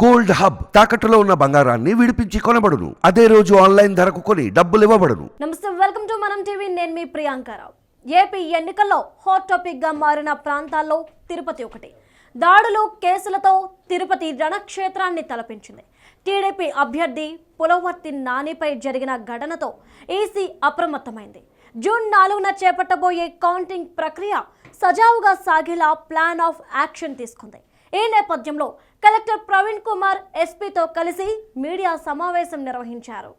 Gold hub తాకట్టులో ఉన్న బంగారాన్ని విడిపించి కొనబడును. అదే రోజు ఆన్లైన్ ధరకు కొని డబ్బులు ఇవ్వబడును. నమస్తే వెల్కమ్ టు మనం టీవీ. నేను మీ ప్రియాంకారావు ఏపీ ఎన్నికల్లో హాట్ టాపిక్గా మారిన ప్రాంతాల్లో తిరుపతి ఒకటి. దాడులు కేసులతో తిరుపతి రణక్షేత్రాన్ని తలపించింది. టీడీపీ అభ్యర్థి పులవర్తి నానిపై జరిగిన ఘటనతో ఈసీ అప్రమత్తమైంది. జూన్ నాలుగున చేపట్టబోయే కౌంటింగ్ ప్రక్రియ సజావుగా సాగేలా ప్లాన్ ఆఫ్ యాక్షన్ తీసుకుంది. ఈ నేపథ్యంలో కలెక్టర్ ప్రవీణ్ కుమార్ ఎస్పీతో కలిసి మీడియా సమావేశం నిర్వహించారు.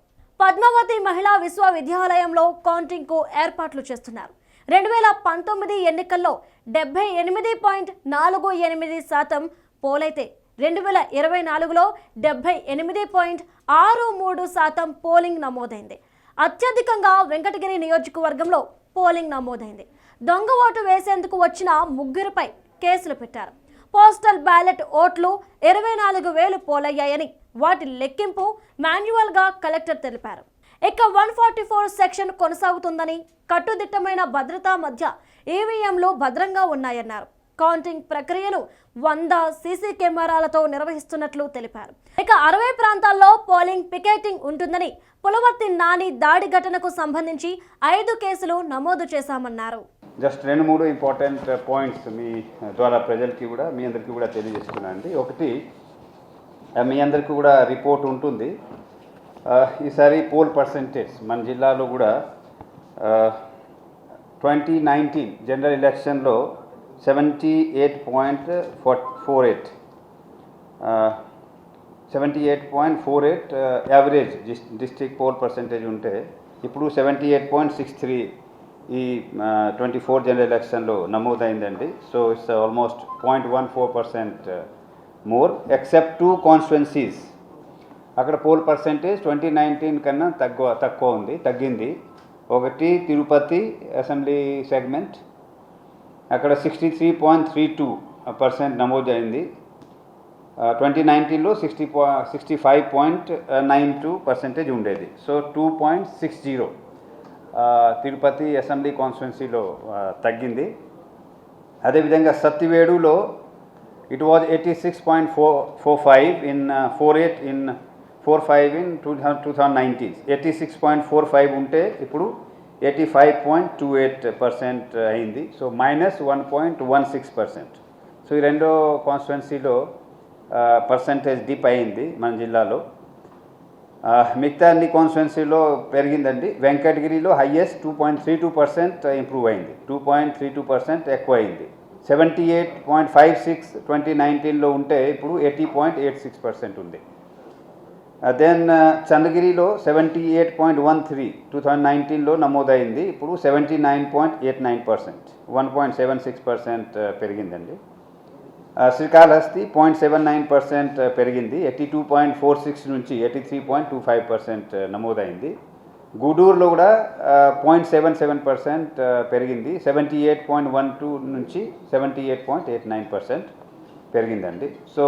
పద్మావతి మహిళా విశ్వవిద్యాలయంలో కౌంటింగ్కు ఏర్పాట్లు చేస్తున్నారు. రెండు వేల పంతొమ్మిది ఎన్నికల్లో డెబ్బై ఎనిమిది పాయింట్ నాలుగు ఎనిమిది శాతం పోలైతే రెండు వేల ఇరవై నాలుగులో డెబ్బై ఎనిమిది పాయింట్ ఆరు మూడు శాతం పోలింగ్ నమోదైంది. అత్యధికంగా వెంకటగిరి నియోజకవర్గంలో పోలింగ్ నమోదైంది. దొంగ ఓటు వేసేందుకు వచ్చిన ముగ్గురిపై కేసులు పెట్టారు. పోస్టల్ బ్యాలెట్ ఓట్లు ఇరవై నాలుగు వేలు పోలయ్యాయని వాటి లెక్కింపు మాన్యువల్గా కలెక్టర్ తెలిపారు. ఇక వన్ ఫార్టీ ఫోర్ సెక్షన్ కొనసాగుతుందని కట్టుదిట్టమైన భద్రతా మధ్య ఈవీఎంలు భద్రంగా ఉన్నాయన్నారు. కౌంటింగ్ ప్రక్రియను వంద సీసీ కెమెరాలతో నిర్వహిస్తున్నట్లు తెలిపారు. ఇక అరవై ప్రాంతాల్లో పోలింగ్ పికెటింగ్ ఉంటుందని పులవర్తి నాని దాడి ఘటనకు సంబంధించి ఐదు కేసులు నమోదు చేశామన్నారు. జస్ట్ రెండు మూడు ఇంపార్టెంట్ పాయింట్స్ మీ ద్వారా ప్రజలకి కూడా మీ అందరికీ కూడా తెలియజేస్తున్నాను అండి. ఒకటి మీ అందరికీ కూడా రిపోర్ట్ ఉంటుంది. ఈసారి పోల్ పర్సంటేజ్ మన జిల్లాలో కూడా ట్వంటీ నైన్టీన్ జనరల్ ఎలక్షన్లో seventy eight point four four eight seventy eight point four eight average district poll percentage ఉంటే ఇప్పుడు seventy eight point six three ఈ ట్వంటీ ఫోర్ జనరల్ ఎలక్షన్లో నమోదైందండి. So it's almost point one four percent more except two constituencies అక్కడ poll percentage twenty nineteen కన్నా తక్కువ తక్కువ ఉంది తగ్గింది. ఒకటి తిరుపతి అసెంబ్లీ సెగ్మెంట్ అక్కడ sixty three point three two percent నమోదైంది ట్వంటీ నైన్టీన్లో సిక్స్టీ పా sixty five point nine two percentage ఉండేది. So two point six zero Tirupati assembly కాన్స్టిట్యున్సీలో తగ్గింది. అదేవిధంగా సత్తివేడులో it was eighty six point four four five in four eight in four five in two two thousand nineteen eighty six point four five ఉంటే ఇప్పుడు eighty five point two eight percent అయింది. So minus one point one six percent so ఈ రెండో కాన్స్టిట్యున్సీలో percentage dip అయింది మన జిల్లాలో. Uh, మిగతా అన్ని కాన్స్టిట్యున్సీలో పెరిగిందండి. వెంకటగిరిలో highest two point three two percent improve అయింది. Two point three two percent ఎక్కువ అయింది. Seventy eight point five six twenty నైన్టీన్లో ఉంటే ఇప్పుడు eighty point eight six percent ఉంది. Then చంద్రగిరిలో seventy eight point one three two thousand నైన్టీన్లో నమోదైంది. ఇప్పుడు seventy nine point eight nine percent one point seven six percent పెరిగిందండి. Srikalahasti point seven nine percent పెరిగింది. Eighty two point four six నుంచి eighty three point two five percent నమోదైంది. గూడూరులో కూడా point seven seven percent పెరిగింది. Seventy eight point one two నుంచి seventy eight point eight nine percent పెరిగిందండి. So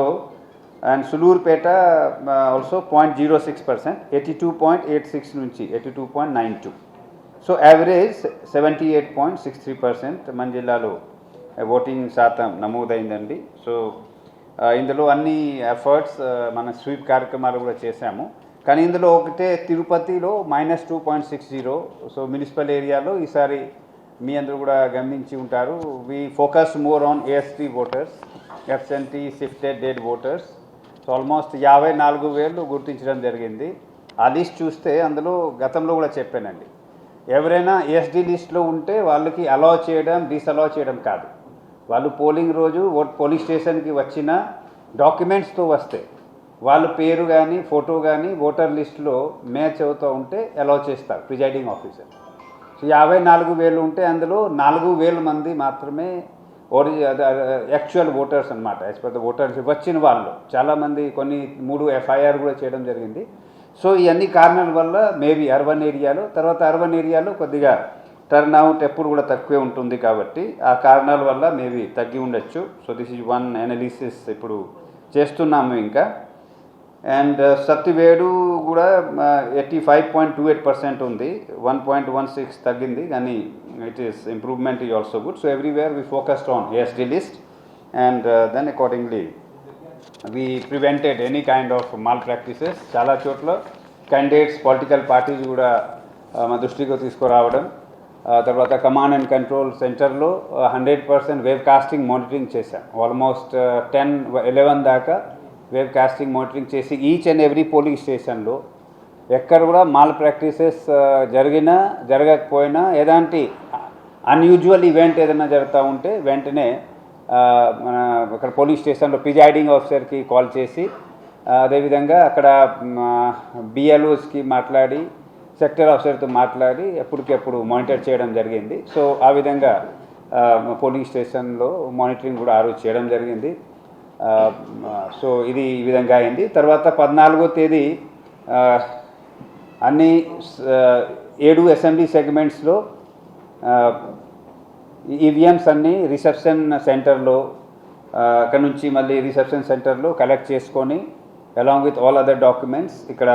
and Sullurpeta also point zero six percent eighty two point eight six నుంచి eighty two point nine two so average seventy eight point six three percent మన జిల్లాలో voting శాతం నమోదైందండి. So ఇందులో అన్ని efforts మన sweep కార్యక్రమాలు కూడా చేశాము. కానీ ఇందులో ఒకటే తిరుపతిలో minus two point six zero so municipal ఏరియాలో ఈసారి మీ అందరూ కూడా గమనించి ఉంటారు. We focus more on ASD voters FNT shifted dead voters so almost యాభై నాలుగు వేలు గుర్తించడం జరిగింది. ఆ లిస్ట్ చూస్తే అందులో గతంలో కూడా చెప్పానండి. ఎవరైనా ఎస్డి లిస్ట్లో ఉంటే వాళ్ళకి అలౌ చేయడం డిసలౌ చేయడం కాదు. వాళ్ళు పోలింగ్ రోజు ఓట్ పోలింగ్ స్టేషన్కి వచ్చిన డాక్యుమెంట్స్తో వస్తే వాళ్ళ పేరు కానీ ఫోటో కానీ ఓటర్ లిస్ట్లో మ్యాచ్ అవుతూ ఉంటే అలౌ చేస్తారు ప్రిజైడింగ్ ఆఫీసర్. సో యాభై నాలుగు వేలు ఉంటే అందులో నాలుగు వేల మంది మాత్రమే ఓరి యాక్చువల్ ఓటర్స్ అనమాట యాజ్ పర్ ద ఓటర్స్ వచ్చిన వాళ్ళు చాలామంది కొన్ని మూడు ఎఫ్ఐఆర్ కూడా చేయడం జరిగింది. సో ఈ అన్ని కారణాల వల్ల మేబీ అర్బన్ ఏరియాలో తర్వాత అర్బన్ ఏరియాలో కొద్దిగా టర్న్ అవుట్ ఎప్పుడు కూడా తక్కువే ఉంటుంది కాబట్టి ఆ కారణాల వల్ల మేబీ తగ్గి ఉండొచ్చు. So this is one analysis ఇప్పుడు చేస్తున్నాము ఇంకా. అండ్ సత్తివేడు కూడా eighty five point two eight percent ఉంది. వన్ పాయింట్ వన్ సిక్స్ తగ్గింది కానీ ఇట్ ఈస్ ఇంప్రూవ్మెంట్ ఈ also good so everywhere we focused on ASD list and then accordingly we prevented any kind of malpractices చాలా చోట్ల candidates political parties కూడా మా దృష్టికి తీసుకురావడం. తర్వాత కమాండ్ అండ్ కంట్రోల్ సెంటర్లో hundred percent webcasting monitoring చేశాం. ఆల్మోస్ట్ టెన్ ఎలెవెన్ దాకా వేవ్ కాస్టింగ్ మానిటరింగ్ చేసి ఈచ్ అండ్ ఎవ్రీ పోలింగ్ స్టేషన్లో ఎక్కడ కూడా మాల్ ప్రాక్టీసెస్ uh, జరిగినా జరగకపోయినా ఎలాంటి అన్యూజువల్ ఈవెంట్ ఏదైనా జరుగుతూ ఉంటే వెంటనే uh, మన అక్కడ పోలీస్ స్టేషన్లో ప్రిజైడింగ్ ఆఫీసర్కి కాల్ చేసి uh, అదేవిధంగా అక్కడ బిఎల్ఓస్కి మాట్లాడి సెక్టర్ ఆఫీసర్తో మాట్లాడి ఎప్పటికెప్పుడు మానిటర్ చేయడం జరిగింది. సో ఆ విధంగా పోలింగ్ స్టేషన్లో మానిటరింగ్ కూడా ఆ రోజు చేయడం జరిగింది. సో ఇది ఈ విధంగా అయింది. తర్వాత పద్నాలుగో తేదీ అన్ని ఏడు అసెంబ్లీ సెగ్మెంట్స్లో ఈవీఎంస్ అన్నీ రిసెప్షన్ సెంటర్లో అక్కడ నుంచి మళ్ళీ రిసెప్షన్ సెంటర్లో కలెక్ట్ చేసుకొని along with all other documents ఇక్కడ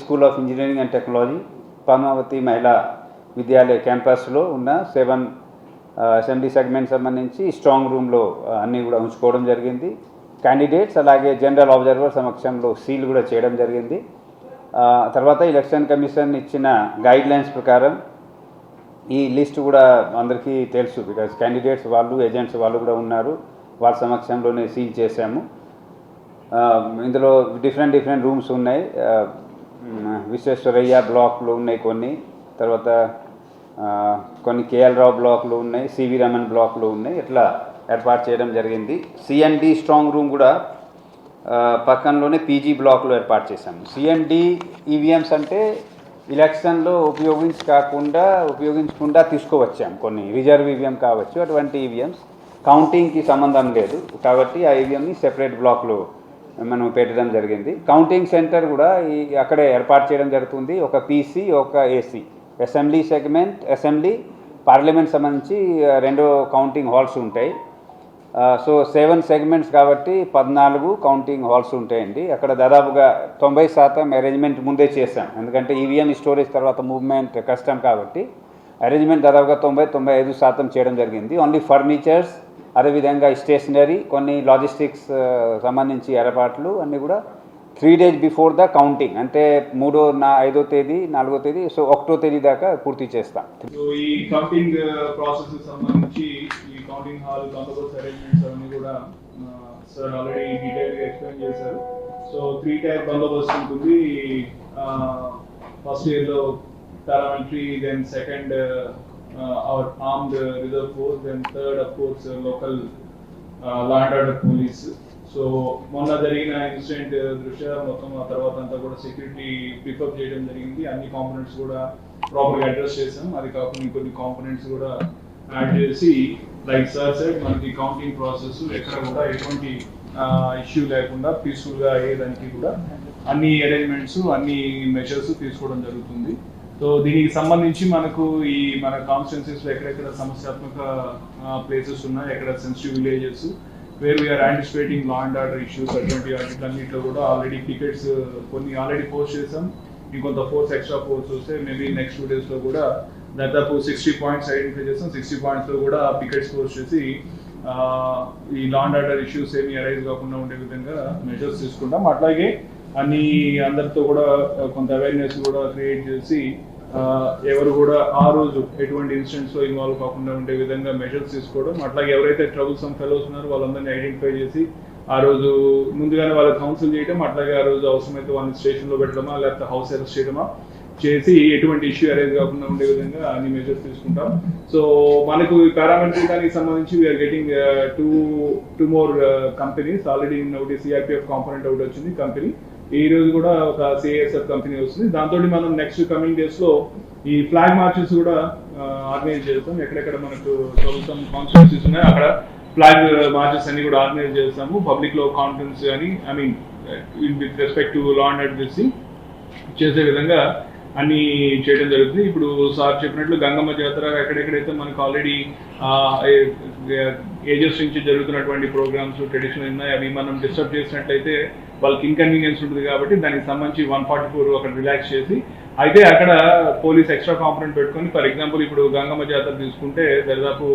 school of engineering and technology Padmavathi Mahila Vidyalaya క్యాంపస్లో ఉన్న సెవెన్ అసెంబ్లీ సెగ్మెంట్ సంబంధించి స్ట్రాంగ్ రూమ్లో అన్నీ కూడా ఉంచుకోవడం జరిగింది. క్యాండిడేట్స్ అలాగే జనరల్ అబ్జర్వర్ సమక్షంలో సీల్ కూడా చేయడం జరిగింది. తర్వాత ఎలక్షన్ కమిషన్ ఇచ్చిన గైడ్ లైన్స్ ప్రకారం ఈ లిస్ట్ కూడా అందరికీ తెలుసు బికాజ్ క్యాండిడేట్స్ వాళ్ళు ఏజెంట్స్ వాళ్ళు కూడా ఉన్నారు. వాళ్ళ సమక్షంలోనే సీల్ చేశాము. ఇందులో డిఫరెంట్ డిఫరెంట్ రూమ్స్ ఉన్నాయి. విశ్వేశ్వరయ్య బ్లాక్లు ఉన్నాయి కొన్ని. తర్వాత కొన్ని కేఎల్ రావు బ్లాక్లు ఉన్నాయి. సివి రమణ్ బ్లాక్లు ఉన్నాయి. ఇట్లా ఏర్పాటు చేయడం జరిగింది. సిఎన్డి స్ట్రాంగ్ రూమ్ కూడా పక్కనలోనే పీజీ బ్లాక్లో ఏర్పాటు చేశాము. సిఎన్డి ఈవీఎంస్ అంటే ఎలక్షన్లో ఉపయోగించి కాకుండా ఉపయోగించకుండా తీసుకువచ్చాం కొన్ని రిజర్వ్ ఈవీఎం కావచ్చు అటువంటి ఈవీఎంస్ కౌంటింగ్కి సంబంధం లేదు. కాబట్టి ఆ ఈవీఎంని సెపరేట్ బ్లాక్లో మనం పెట్టడం జరిగింది. కౌంటింగ్ సెంటర్ కూడా ఈ అక్కడే ఏర్పాటు చేయడం జరుగుతుంది. ఒక పీసీ ఒక AC assembly segment assembly parliament సంబంధించి రెండు కౌంటింగ్ హాల్స్ ఉంటాయి. సో సెవెన్ సెగ్మెంట్స్ కాబట్టి పద్నాలుగు కౌంటింగ్ హాల్స్ ఉంటాయండి. అక్కడ దాదాపుగా తొంభై శాతం అరేంజ్మెంట్ ముందే చేశాం. ఎందుకంటే ఈవీఎం స్టోరేజ్ తర్వాత మూవ్మెంట్ కష్టం కాబట్టి అరేంజ్మెంట్ దాదాపుగా తొంభై తొంభై ఐదు శాతం చేయడం జరిగింది. ఓన్లీ ఫర్నిచర్స్ అదేవిధంగా స్టేషనరీ కొన్ని లాజిస్టిక్స్ సంబంధించి ఏర్పాట్లు అన్నీ కూడా three days before the counting అంటే మూడో నా ఐదో తేదీ నాలుగో తేదీ సో ఒకటో తేదీ దాకా పూర్తి చేస్తాం. ఈ కౌంటింగ్ ప్రాసెస్ సంబంధించి కౌంటింగ్ హాల్ బందోబస్తు అరేంజ్మెంట్స్ అవన్నీ కూడా సార్ ఆల్రెడీ డీటెయిల్గా ఎక్స్ప్లెయిన్ చేశారు. సో త్రీ టైర్ బందోబస్తు ఉంటుంది. ఫస్ట్ ఇయర్లో paramilitary then second our armed reserve force then third of course local law order police so మొన్న జరిగిన ఇన్సిడెంట్ uh, దృష్ట్యా మొత్తం ఆ తర్వాత అంతా కూడా సెక్యూరిటీ పికప్ చేయడం జరిగింది. అన్ని కాంపోనెంట్స్ కూడా ప్రాపర్గా అడ్రస్ చేసాం అది కాకుండా ఇంకొన్ని కాంపోనెంట్స్ కూడా యాడ్ చేసి లైక్ సార్ సెడ్ మనకి కౌంటింగ్ ప్రాసెస్ ఎక్కడ కూడా ఎటువంటి ఇష్యూ లేకుండా పీస్ఫుల్గా అయ్యేదానికి కూడా అన్ని అరేంజ్మెంట్స్ అన్ని మెషర్స్ తీసుకోవడం జరుగుతుంది. సో దీనికి సంబంధించి మనకు ఈ మన కాన్స్టిట్యున్సీస్లో ఎక్కడెక్కడ సమస్యాత్మక ప్లేసెస్ ఉన్నాయి ఎక్కడ sensitive villages where we are anticipating law and order issues అటువంటి వాటిలన్నింటిలో కూడా ఆల్రెడీ టికెట్స్ కొన్ని ఆల్రెడీ పోస్ట్ చేసాం ఇంకొంత ఫోర్స్ ఎక్స్ట్రా ఫోర్స్ వస్తే మేబీ నెక్స్ట్ టూ డేస్లో కూడా దాదాపు సిక్స్టీ పాయింట్స్ ఐడెంటిఫై చేస్తాం. సిక్స్టీ పాయింట్స్లో కూడా పికెట్స్ పోస్ట్ చేసి ఈ లాండ్ ఆర్డర్ ఇష్యూస్ ఏమి అరైజ్ కాకుండా ఉండే విధంగా మెజర్స్ తీసుకుంటాం. అట్లాగే అన్ని అందరితో కూడా కొంత అవేర్నెస్ కూడా క్రియేట్ చేసి ఎవరు కూడా ఆ రోజు ఎటువంటి ఇన్సిడెంట్స్లో ఇన్వాల్వ్ కాకుండా ఉండే విధంగా మెజర్స్ తీసుకోవడం. అట్లాగే ఎవరైతే ట్రబుల్సమ్ ఫెలోస్ ఉన్నారో వాళ్ళందరినీ ఐడెంటిఫై చేసి ఆ రోజు ముందుగానే వాళ్ళకి కౌన్సిల్ చేయడం అట్లాగే ఆ రోజు అవసరమైతే వాళ్ళని స్టేషన్లో పెట్టడమా లేకపోతే హౌస్ అరెస్ట్ చేయడమా చేసి ఎటువంటి ఇష్యూ అరేంజ్ కాకుండా ఉండే విధంగా అన్ని మెజర్స్ తీసుకుంటాం. సో మనకు పారామెట్రీ దానికి సంబంధించి we are getting two two more companies already ఒకటి సిఆర్పిఎఫ్ కాంపోనెంట్ ఒకటి వచ్చింది కంపెనీ ఈ రోజు కూడా ఒక సిఐఎస్ఎఫ్ కంపెనీ వస్తుంది. దాంతో మనం నెక్స్ట్ కమింగ్ డేస్లో ఈ ఫ్లాగ్ మార్చెస్ కూడా uh, ఆర్గనైజ్ చేస్తాం. ఎక్కడెక్కడ మనకు ప్రభుత్వం కాన్స్టిట్యూన్సీస్ ఉన్నాయి అక్కడ ఫ్లాగ్ మార్చెస్ uh, అన్ని కూడా ఆర్గనైజ్ చేస్తాము. పబ్లిక్లో కాన్ఫరెన్స్ కానీ I mean with respect to law and order చేసే విధంగా అన్ని చేయడం జరుగుతుంది. ఇప్పుడు సార్ చెప్పినట్లు గంగమ్మ జాతర ఎక్కడెక్కడైతే మనకు ఆల్రెడీ ఏజెస్ నుంచి జరుగుతున్నటువంటి ప్రోగ్రామ్స్ ట్రెడిషనల్ ఉన్నాయి అవి మనం డిస్టర్బ్ చేసినట్లయితే వాళ్ళకి ఇన్కన్వీనియన్స్ ఉంటుంది కాబట్టి దానికి సంబంధించి వన్ ఫార్టీ ఫోర్ అక్కడ రిలాక్స్ చేసి అయితే అక్కడ పోలీస్ ఎక్స్ట్రా కాంపనెంట్ పెట్టుకొని ఫర్ ఎగ్జాంపుల్ ఇప్పుడు గంగమ్మ జాతర తీసుకుంటే దాదాపు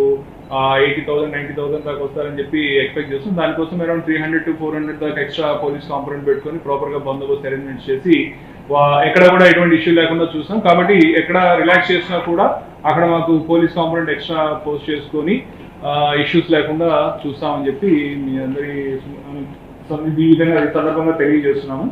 ఎయిటీ థౌసండ్ నైన్టీ థౌసండ్ దాకా వస్తారని చెప్పి ఎక్స్పెక్ట్ చేస్తాం. దానికోసం around three hundred to four hundred దాకా ఎక్స్ట్రా పోలీస్ కాంపనెంట్ పెట్టుకొని ప్రాపర్గా బందోబస్తు అరేంజ్మెంట్ చేసి ఎక్కడ కూడా ఎటువంటి ఇష్యూ లేకుండా చూస్తాం కాబట్టి ఎక్కడ రిలాక్స్ చేసినా కూడా అక్కడ మాకు పోలీస్ కాంపౌండ్ ఎక్స్ట్రా పోస్ట్ చేసుకొని ఇష్యూస్ లేకుండా చూస్తామని చెప్పి మీ అందరి ఈ విధంగా ఈ సందర్భంగా తెలియజేస్తున్నాము.